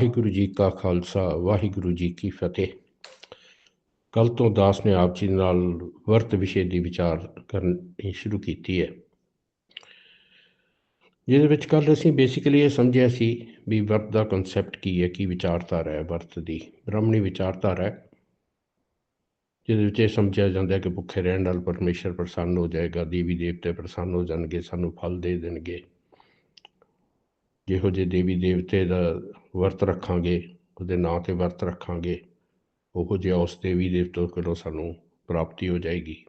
ਵਾਹਿਗੁਰੂ ਜੀ ਕਾ ਖਾਲਸਾ, ਵਾਹਿਗੁਰੂ ਜੀ ਕੀ ਫਤਿਹ। ਕੱਲ ਤੋਂ ਦਾਸ ਨੇ ਆਪ ਜੀ ਨਾਲ ਵਰਤ ਵਿਸ਼ੇ ਦੀ ਵਿਚਾਰ ਕਰਨੀ ਸ਼ੁਰੂ ਕੀਤੀ ਹੈ। ਜਿਹਦੇ ਵਿੱਚ ਕੱਲ ਅਸੀਂ ਬੇਸਿਕਲੀ ਇਹ ਸਮਝਿਆ ਸੀ ਵੀ ਵਰਤ ਦਾ ਕਨਸੈਪਟ ਕੀ ਹੈ, ਕੀ ਵਿਚਾਰਧਾਰਾ ਹੈ ਵਰਤ ਦੀ। ਬ੍ਰਾਹਮਣੀ ਵਿਚਾਰਧਾਰਾ ਹੈ, ਜਿਹਦੇ ਵਿੱਚ ਇਹ ਸਮਝਿਆ ਜਾਂਦਾ ਹੈ ਕਿ ਭੁੱਖੇ ਰਹਿਣ ਨਾਲ ਪਰਮੇਸ਼ਰ ਪ੍ਰਸੰਨ ਹੋ ਜਾਏਗਾ ਦੇਵੀ ਦੇਵਤੇ ਪ੍ਰਸੰਨ ਹੋ ਜਾਣਗੇ, ਸਾਨੂੰ ਫਲ ਦੇ ਦੇਣਗੇ। ਜਿਹੋ ਜਿਹੇ ਦੇਵੀ ਦੇਵਤੇ ਦਾ ਵਰਤ ਰੱਖਾਂਗੇ, ਉਹਦੇ ਨਾਂ ਤੇ ਵਰਤ ਰੱਖਾਂਗੇ, ਉਹੋ ਜਿਹਾ ਉਸ ਦੇਵੀ ਦੇਵਤੇ ਕੋਲੋਂ ਸਾਨੂੰ ਪ੍ਰਾਪਤੀ ਹੋ ਜਾਏਗੀ।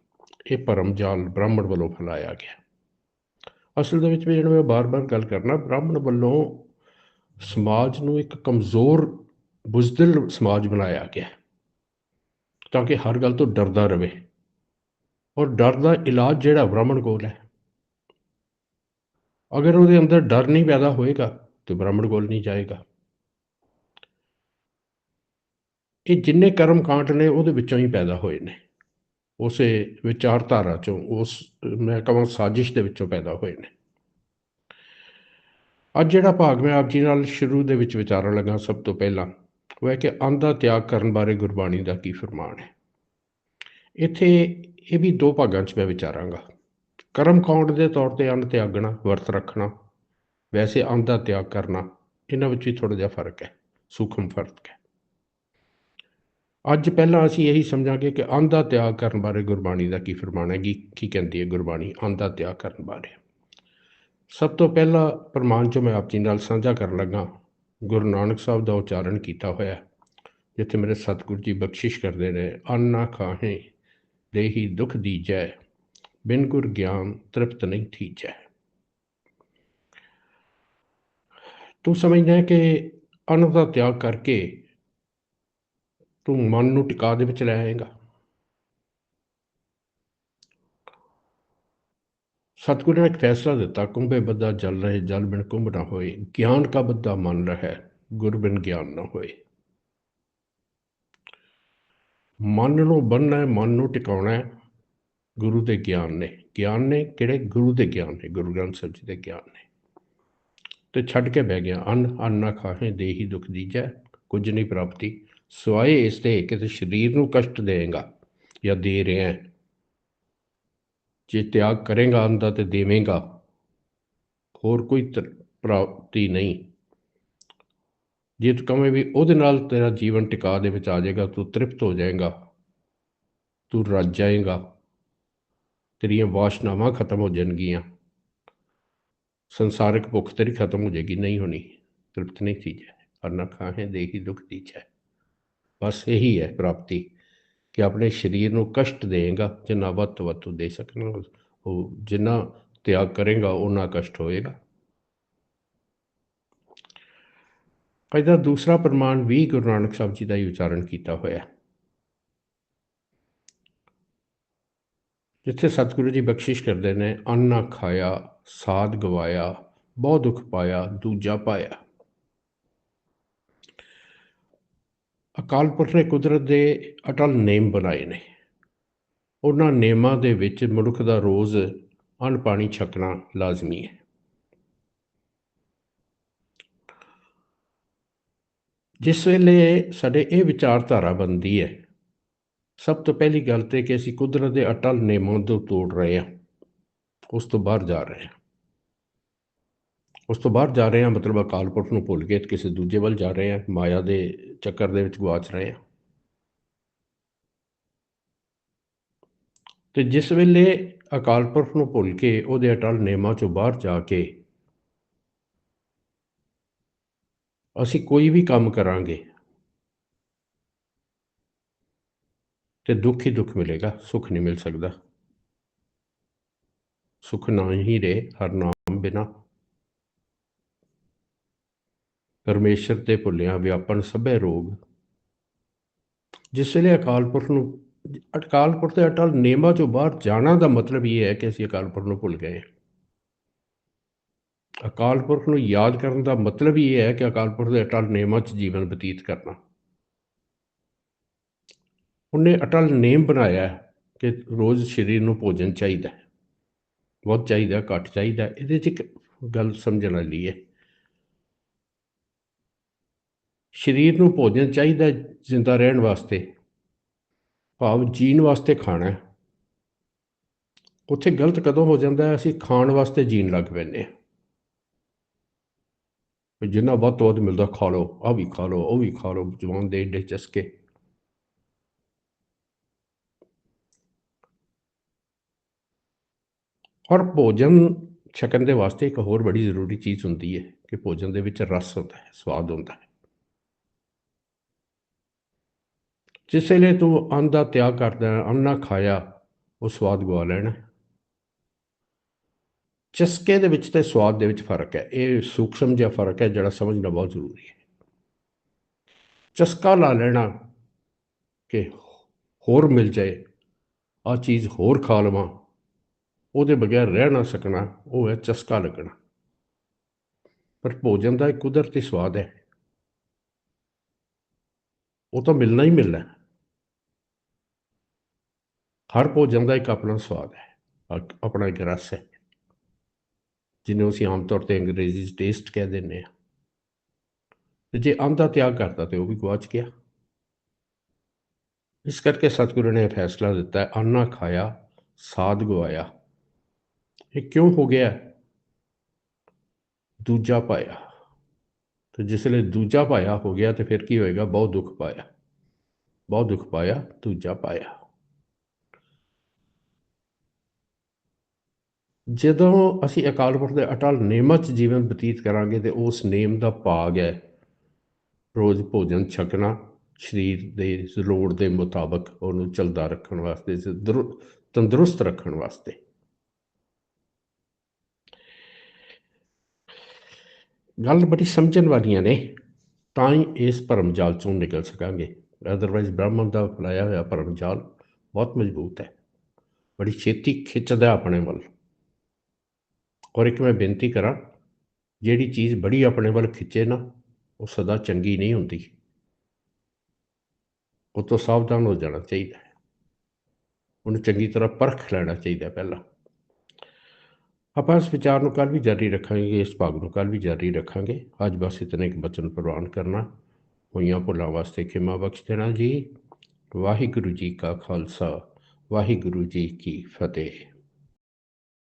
ਇਹ ਭਰਮ ਜਾਲ ਬ੍ਰਾਹਮਣ ਵੱਲੋਂ ਫੈਲਾਇਆ ਗਿਆ। ਅਸਲ ਦੇ ਵਿੱਚ ਵੀ ਜਿਹੜਾ ਮੈਂ ਬਾਰ-ਬਾਰ ਗੱਲ ਕਰਨਾ, ਬ੍ਰਾਹਮਣ ਵੱਲੋਂ ਸਮਾਜ ਨੂੰ ਇੱਕ ਕਮਜ਼ੋਰ, ਬੁਜ਼ਦਿਲ ਸਮਾਜ ਬਣਾਇਆ ਗਿਆ। ਤਾਂ ਕਿ ਹਰ ਗੱਲ ਤੋਂ ਡਰਦਾ ਰਹੇ ਔਰ ਡਰ ਦਾ ਇਲਾਜ ਜਿਹੜਾ ਬ੍ਰਾਹਮਣ ਕੋਲ ਹੈ ਅਗਰ ਉਹਦੇ ਅੰਦਰ ਡਰ ਨਹੀਂ ਪੈਦਾ ਹੋਏਗਾ ਤੇ ਬ੍ਰਾਹਮਣ ਕੋਲ ਨਹੀਂ ਜਾਏਗਾ। ਇਹ ਜਿੰਨੇ ਕਰਮ ਕਾਂਡ ਨੇ ਉਹਦੇ ਵਿੱਚੋਂ ਹੀ ਪੈਦਾ ਹੋਏ ਨੇ। ਉਸੇ ਵਿਚਾਰਧਾਰਾ ਚੋਂ, ਉਸ ਮੈਂ ਕਹਾਂ ਸਾਜ਼ਿਸ਼ ਦੇ ਵਿੱਚੋਂ ਪੈਦਾ ਹੋਏ ਨੇ। ਅੱਜ ਜਿਹੜਾ ਭਾਗ ਮੈਂ ਆਪ ਜੀ ਨਾਲ ਸ਼ੁਰੂ ਦੇ ਵਿੱਚ ਵਿਚਾਰਨ ਲੱਗਾ ਸਭ ਤੋਂ ਪਹਿਲਾਂ, ਉਹ ਹੈ ਕਿ ਅੰਨ ਤਿਆਗ ਕਰਨ ਬਾਰੇ ਗੁਰਬਾਣੀ ਦਾ ਕੀ ਫਰਮਾਨ ਹੈ। ਇੱਥੇ ਇਹ ਵੀ ਦੋ ਭਾਗਾਂ 'ਚ ਮੈਂ ਵਿਚਾਰਾਂਗਾ। ਕਰਮ ਕਾਂਡ ਦੇ ਤੌਰ ਤੇ ਅੰਨ ਤਿਆਗਣਾ, ਵਰਤ ਰੱਖਣਾ, ਵੈਸੇ ਅੰਨ ਦਾ ਤਿਆਗ ਕਰਨਾ, ਇਹਨਾਂ ਵਿੱਚ ਹੀ ਥੋੜਾ ਜਿਹਾ ਫ਼ਰਕ ਹੈ, ਸੂਖਮ ਫ਼ਰਕ ਹੈ। ਅੱਜ ਪਹਿਲਾਂ ਅਸੀਂ ਇਹੀ ਸਮਝਾਂਗੇ ਕਿ ਅੰਨ ਦਾ ਤਿਆਗ ਕਰਨ ਬਾਰੇ ਗੁਰਬਾਣੀ ਦਾ ਕੀ ਫਰਮਾਨ ਹੈ, ਕੀ ਕਹਿੰਦੀ ਹੈ ਗੁਰਬਾਣੀ, ਅੰਨ ਦਾ ਤਿਆਗ ਕਰਨ ਬਾਰੇ। ਸਭ ਤੋਂ ਪਹਿਲਾ ਪ੍ਰਮਾਣ ਜੋ ਮੈਂ ਆਪ ਜੀ ਨਾਲ ਸਾਂਝਾ ਕਰਨ ਲੱਗਾ, ਗੁਰੂ ਨਾਨਕ ਸਾਹਿਬ ਦਾ ਉਚਾਰਨ ਕੀਤਾ ਹੋਇਆ, ਜਿੱਥੇ ਮੇਰੇ ਸਤਿਗੁਰੂ ਜੀ ਬਖਸ਼ਿਸ਼ ਕਰਦੇ ਨੇ, ਅੰਨ ਨਾ ਖਾਹੇ, ਦੇਹੀ ਦੁਖ ਦੀਜੈ ਬਿਨ ਗੁਰ ਗਿਆਨ ਤ੍ਰਿਪਤ ਨਹੀਂ ਥੀਜੈ ਤੂੰ ਸਮਝਦਾ ਹੈ ਕਿ ਅੰਨ ਦਾ ਤਿਆਗ ਕਰਕੇ ਤੂੰ ਮਨ ਨੂੰ ਟਿਕਾ ਦੇ ਵਿੱਚ ਲੈ ਆਏਗਾ। ਸਤਿਗੁਰੂ ਨੇ ਇੱਕ ਫੈਸਲਾ ਦਿੱਤਾ, ਕੁੰਭੇ ਬੱਦਾ ਜਲ ਰਹੇ, ਜਲ ਬਿਨ ਕੁੰਭ ਨਾ ਹੋਏ, ਗਿਆਨ ਕਾ ਬੱਦਾ ਮਨ ਰਹੇ, ਗੁਰ ਬਿਨ ਗਿਆਨ ਨਾ ਹੋਏ। ਮਨ ਨੂੰ ਬੰਨਣਾ ਹੈ, ਮਨ ਨੂੰ ਟਿਕਾਉਣਾ ਹੈ ਗੁਰੂ ਦੇ ਗਿਆਨ ਨੇ। ਗਿਆਨ ਨੇ ਕਿਹੜੇ? ਗੁਰੂ ਦੇ ਗਿਆਨ ਨੇ, ਗੁਰੂ ਗ੍ਰੰਥ ਸਾਹਿਬ ਜੀ ਦੇ ਗਿਆਨ ਨੇ। ਤੇ ਛੱਡ ਕੇ ਬਹਿ ਗਿਆ। ਅੰਨ ਅੰਨ ਨਾ ਖਾਹੇ, ਦੇਹੀ ਦੁਖ ਦੀਜੈ, ਕੁਝ ਨਹੀਂ ਪ੍ਰਾਪਤੀ। ਸਵਾਏ ਇਸ ਤੇ ਕਿ ਤੇ ਸਰੀਰ ਨੂੰ ਕਸ਼ਟ ਦੇਗਾ ਜਾਂ ਦੇ ਰਿਹਾ। ਜੇ ਤਿਆਗ ਕਰੇਗਾ ਅੰਦਾ ਤੇ ਦੇਵੇਂਗਾ। ਹੋਰ ਕੋਈ ਪ੍ਰਾਪਤੀ ਨਹੀਂ। ਜੇ ਤੂੰ ਕਵੇਂ ਵੀ ਉਹਦੇ ਨਾਲ ਤੇਰਾ ਜੀਵਨ ਟਿਕਾ ਦੇ ਵਿੱਚ ਆ ਜਾਏਗਾ, ਤੂੰ ਤ੍ਰਿਪਤ ਹੋ ਜਾਏਗਾ, ਤੂੰ ਰੱਜ ਜਾਏਗਾ। ਤੇਰੀਆਂ ਵਾਸ਼ਨਾਵਾਂ ਖਤਮ ਹੋ ਜਾਣਗੀਆਂ। ਸੰਸਾਰਿਕ ਭੁੱਖ ਤੇਰੀ ਖਤਮ ਹੋ ਜਾਏਗੀ। ਨਹੀਂ ਹੋਣੀ, ਤ੍ਰਿਪਤ ਨਹੀਂ ਚੀਜ਼ ਹੈ ਅਰਨਾ ਖਾਹੇ, ਦੇਹੀ ਦੁੱਖ ਦੀ ਹੈ ਬਸ ਇਹੀ ਹੈ ਪ੍ਰਾਪਤੀ ਕਿ ਆਪਣੇ ਸਰੀਰ ਨੂੰ ਕਸ਼ਟ ਦੇਗਾ ਜਿੰਨਾ ਵੱਧ ਤੋਂ ਵੱਧ ਦੇ ਸਕਣਾ ਉਹ ਜਿੰਨਾ ਤਿਆਗ ਕਰੇਗਾ ਉਹਨਾਂ ਕਸ਼ਟ ਹੋਏਗਾ। ਇਹਦਾ ਦੂਸਰਾ ਪ੍ਰਮਾਣ ਵੀ ਗੁਰੂ ਨਾਨਕ ਸਾਹਿਬ ਜੀ ਦਾ ਹੀ ਉਚਾਰਨ ਕੀਤਾ ਹੋਇਆ। ਜਿੱਥੇ ਸਤਿਗੁਰੂ ਜੀ ਬਖਸ਼ਿਸ਼ ਕਰਦੇ ਨੇ, ਅੰਨ ਨਾ ਖਾਇਆ, ਸਾਧ ਗਵਾਇਆ ਬਹੁਤ ਦੁੱਖ ਪਾਇਆ, ਦੂਜਾ ਪਾਇਆ। ਅਕਾਲ ਪੁਰਖ ਨੇ ਕੁਦਰਤ ਦੇ ਅਟਲ ਨੇਮ ਬਣਾਏ ਨੇ। ਉਹਨਾਂ ਨੇਮਾਂ ਦੇ ਵਿੱਚ ਮਨੁੱਖ ਦਾ ਰੋਜ਼ ਅੰਨ ਪਾਣੀ ਛਕਣਾ ਲਾਜ਼ਮੀ ਹੈ। ਜਿਸ ਵੇਲੇ ਸਾਡੇ ਇਹ ਵਿਚਾਰਧਾਰਾ ਬੰਦੀ ਹੈ ਸਭ ਤੋਂ ਪਹਿਲੀ ਗੱਲ ਤੇ ਕਿ ਅਸੀਂ ਕੁਦਰਤ ਦੇ ਅਟਲ ਨੇਮਾਂ ਤੋਂ ਤੋੜ ਰਹੇ ਹਾਂ। ਉਸ ਤੋਂ ਬਾਹਰ ਜਾ ਰਹੇ ਹਾਂ। ਉਸ ਤੋਂ ਬਾਹਰ ਜਾ ਰਹੇ ਹਾਂ, ਮਤਲਬ ਅਕਾਲ ਪੁਰਖ ਨੂੰ ਭੁੱਲ ਕੇ ਕਿਸੇ ਦੂਜੇ ਵੱਲ ਜਾ ਰਹੇ ਹਾਂ, ਮਾਇਆ ਦੇ ਚੱਕਰ ਦੇ ਵਿੱਚ ਗਵਾਚ ਰਹੇ ਹਾਂ। ਤੇ ਜਿਸ ਵੇਲੇ ਅਕਾਲ ਪੁਰਖ ਨੂੰ ਭੁੱਲ ਕੇ ਉਹਦੇ ਅਟਲ ਨੇਮਾਂ ਚੋਂ ਬਾਹਰ ਜਾ ਕੇ ਅਸੀਂ ਕੋਈ ਵੀ ਕੰਮ ਕਰਾਂਗੇ ਤੇ ਦੁੱਖ ਹੀ ਦੁੱਖ ਮਿਲੇਗਾ, ਸੁੱਖ ਨਹੀਂ ਮਿਲ ਸਕਦਾ। ਸੁੱਖ ਨਾ ਹੀ ਰੇ ਹਰ ਨਾਮ ਬਿਨਾ। ਪਰਮੇਸ਼ਰ ਤੇ ਭੁੱਲਿਆ ਵਿਆਪਨ ਸਭੇ ਰੋਗ। ਜਿਸ ਵੇਲੇ ਅਕਾਲ ਪੁਰਖ ਨੂੰ, ਅਕਾਲ ਪੁਰਖ ਦੇ ਅਟਲ ਨੇਮਾ ਚੋਂ ਬਾਹਰ ਜਾਣਾ ਦਾ ਮਤਲਬ ਇਹ ਹੈ ਕਿ ਅਸੀਂ ਅਕਾਲ ਪੁਰਖ ਨੂੰ ਭੁੱਲ ਗਏ ਅਕਾਲ ਪੁਰਖ ਨੂੰ ਯਾਦ ਕਰਨ ਦਾ ਮਤਲਬ ਇਹ ਹੈ ਕਿ ਅਕਾਲ ਪੁਰਖ ਦੇ ਅਟਲ ਨੇਮਾ 'ਚ ਜੀਵਨ ਬਤੀਤ ਕਰਨਾ। ਉਹਨੇ ਅਟਲ ਨੇਮ ਬਣਾਇਆ ਕਿ ਰੋਜ਼ ਸਰੀਰ ਨੂੰ ਭੋਜਨ ਚਾਹੀਦਾ ਬਹੁਤ ਚਾਹੀਦਾ, ਘੱਟ ਚਾਹੀਦਾ, ਇਹਦੇ 'ਚ ਇੱਕ ਗੱਲ ਸਮਝਣ ਵਾਲੀ ਹੈ। ਸਰੀਰ ਨੂੰ ਭੋਜਨ ਚਾਹੀਦਾ ਜ਼ਿੰਦਾ ਰਹਿਣ ਵਾਸਤੇ, ਭਾਵ ਜੀਣ ਵਾਸਤੇ ਖਾਣਾ ਉੱਥੇ ਗਲਤ ਕਦੋਂ ਹੋ ਜਾਂਦਾ ਹੈ? ਅਸੀਂ ਖਾਣ ਵਾਸਤੇ ਜੀਣ ਲੱਗ ਪੈਂਦੇ ਹਾਂ। ਜਿੰਨਾ ਵੱਧ ਤੋਂ ਵੱਧ ਮਿਲਦਾ ਖਾ ਲਓ ਆ ਵੀ ਖਾ ਲਓ, ਉਹ ਵੀ ਖਾ ਲਓ, ਜਵਾਨ ਦੇ ਏਡੇ ਚਸਕੇ। ਔਰ ਭੋਜਨ ਛਕਣ ਦੇ ਵਾਸਤੇ ਇੱਕ ਹੋਰ ਬੜੀ ਜ਼ਰੂਰੀ ਚੀਜ਼ ਹੁੰਦੀ ਹੈ ਕਿ ਭੋਜਨ ਦੇ ਵਿੱਚ ਰਸ ਹੁੰਦਾ ਹੈ, ਸਵਾਦ ਹੁੰਦਾ ਹੈ। ਜਿਸ ਵੇਲੇ ਤੂੰ ਅੰਨ ਦਾ ਤਿਆਗ ਕਰਦਾ ਅੰਨਾ ਖਾਇਆ, ਉਹ ਸਵਾਦ ਗਵਾ ਲੈਣਾ ਚਸਕੇ ਦੇ ਵਿੱਚ ਤੇ ਸਵਾਦ ਦੇ ਵਿੱਚ ਫ਼ਰਕ ਹੈ। ਇਹ ਸੂਖਸ਼ਮ ਜਿਹਾ ਫ਼ਰਕ ਹੈ ਜਿਹੜਾ ਸਮਝਣਾ ਬਹੁਤ ਜ਼ਰੂਰੀ ਹੈ। ਚਸਕਾ ਲਾ ਲੈਣਾ ਕਿ ਹੋਰ ਮਿਲ ਜਾਏ ਆ ਚੀਜ਼ ਹੋਰ ਖਾ ਲਵਾਂ ਉਹਦੇ ਬਗੈਰ ਰਹਿ ਨਾ ਸਕਣਾ, ਉਹ ਹੈ ਚਸਕਾ ਲੱਗਣਾ। ਪਰ ਭੋਜਨ ਦਾ ਇੱਕ ਕੁਦਰਤੀ ਸਵਾਦ ਹੈ। ਉਹ ਤਾਂ ਮਿਲਣਾ ਹੀ ਮਿਲਣਾ। ਹਰ ਭੋਜਨ ਦਾ ਇੱਕ ਆਪਣਾ ਸਵਾਦ ਹੈ ਆਪਣਾ ਇੱਕ ਰਸ ਹੈ, ਜਿਹਨੂੰ ਅਸੀਂ ਆਮ ਤੌਰ ਤੇ ਅੰਗਰੇਜ਼ੀ 'ਚ ਟੇਸਟ ਕਹਿ ਦਿੰਦੇ ਆ ਤੇ ਜੇ ਅੰਨ ਤਿਆਗ ਕਰਤਾ ਤੇ ਉਹ ਵੀ ਗਵਾਚ ਗਿਆ। ਇਸ ਕਰਕੇ ਸਤਿਗੁਰੂ ਨੇ ਇਹ ਫੈਸਲਾ ਦਿੱਤਾ ਹੈ ਖਾਇਆ, ਸਾਧ ਗਵਾਇਆ ਇਹ ਕਿਉਂ ਹੋ ਗਿਆ? ਦੂਜਾ ਪਾਇਆ। ਤੇ ਜਿਸ ਵੇਲੇ ਦੂਜਾ ਪਾਇਆ ਹੋ ਗਿਆ ਤੇ ਫਿਰ ਕੀ ਹੋਏਗਾ? ਬਹੁਤ ਦੁੱਖ ਪਾਇਆ। ਬਹੁਤ ਦੁੱਖ ਪਾਇਆ, ਦੂਜਾ ਪਾਇਆ। ਜਦੋਂ ਅਸੀਂ ਅਕਾਲ ਪੁਰਖ ਦੇ ਅਟਲ ਨੇਮਾਂ 'ਚ ਜੀਵਨ ਬਤੀਤ ਕਰਾਂਗੇ ਤੇ ਉਸ ਨੇਮ ਦਾ ਭਾਗ ਹੈ ਰੋਜ਼ ਭੋਜਨ ਛਕਣਾ, ਸਰੀਰ ਦੇ ਲੋੜ ਦੇ ਮੁਤਾਬਕ ਉਹਨੂੰ ਚਲਦਾ ਰੱਖਣ ਵਾਸਤੇ ਤੰਦਰੁਸਤ ਰੱਖਣ ਵਾਸਤੇ। ਗੱਲ ਬੜੀ ਸਮਝਣ ਵਾਲੀਆਂ ਨੇ, ਤਾਂ ਹੀ ਇਸ ਭਰਮ ਜਾਲ ਚੋਂ ਨਿਕਲ ਸਕਾਂਗੇ। ਅਦਰਵਾਈਜ਼ ਬ੍ਰਾਹਮਣ ਦਾ ਫਲਾਇਆ ਹੋਇਆ ਭਰਮ ਜਾਲ ਬਹੁਤ ਮਜ਼ਬੂਤ ਹੈ। ਬੜੀ ਛੇਤੀ ਖਿੱਚਦਾ ਆਪਣੇ ਵੱਲ। ਔਰ ਇੱਕ ਮੈਂ ਬੇਨਤੀ ਕਰਾਂ, ਜਿਹੜੀ ਚੀਜ਼ ਬੜੀ ਆਪਣੇ ਵੱਲ ਖਿੱਚੇ ਨਾ, ਉਹ ਸਦਾ ਚੰਗੀ ਨਹੀਂ ਹੁੰਦੀ। ਉਹ ਤੋਂ ਸਾਵਧਾਨ ਹੋ ਜਾਣਾ ਚਾਹੀਦਾ ਹੈ। ਉਹਨੂੰ ਚੰਗੀ ਤਰ੍ਹਾਂ ਪਰਖ ਲੈਣਾ ਚਾਹੀਦਾ ਪਹਿਲਾਂ। ਆਪਾਂ ਇਸ ਵਿਚਾਰ ਨੂੰ ਕੱਲ ਵੀ ਜਾਰੀ ਰੱਖਾਂਗੇ, ਇਸ ਭਾਗ ਨੂੰ ਕੱਲ ਵੀ ਜਾਰੀ ਰੱਖਾਂਗੇ। ਅੱਜ ਬਸ ਇਤਨੇ ਇੱਕ ਬਚਨ ਪ੍ਰਵਾਨ ਕਰਨਾ। ਹੋਈਆਂ ਭੁੱਲਾਂ ਵਾਸਤੇ ਖਿਮਾ ਬਖਸ਼ ਦੇਣਾ ਜੀ। ਵਾਹਿਗੁਰੂ ਜੀ ਕਾ ਖਾਲਸਾ, ਵਾਹਿਗੁਰੂ ਜੀ ਕੀ ਫਤਿਹ।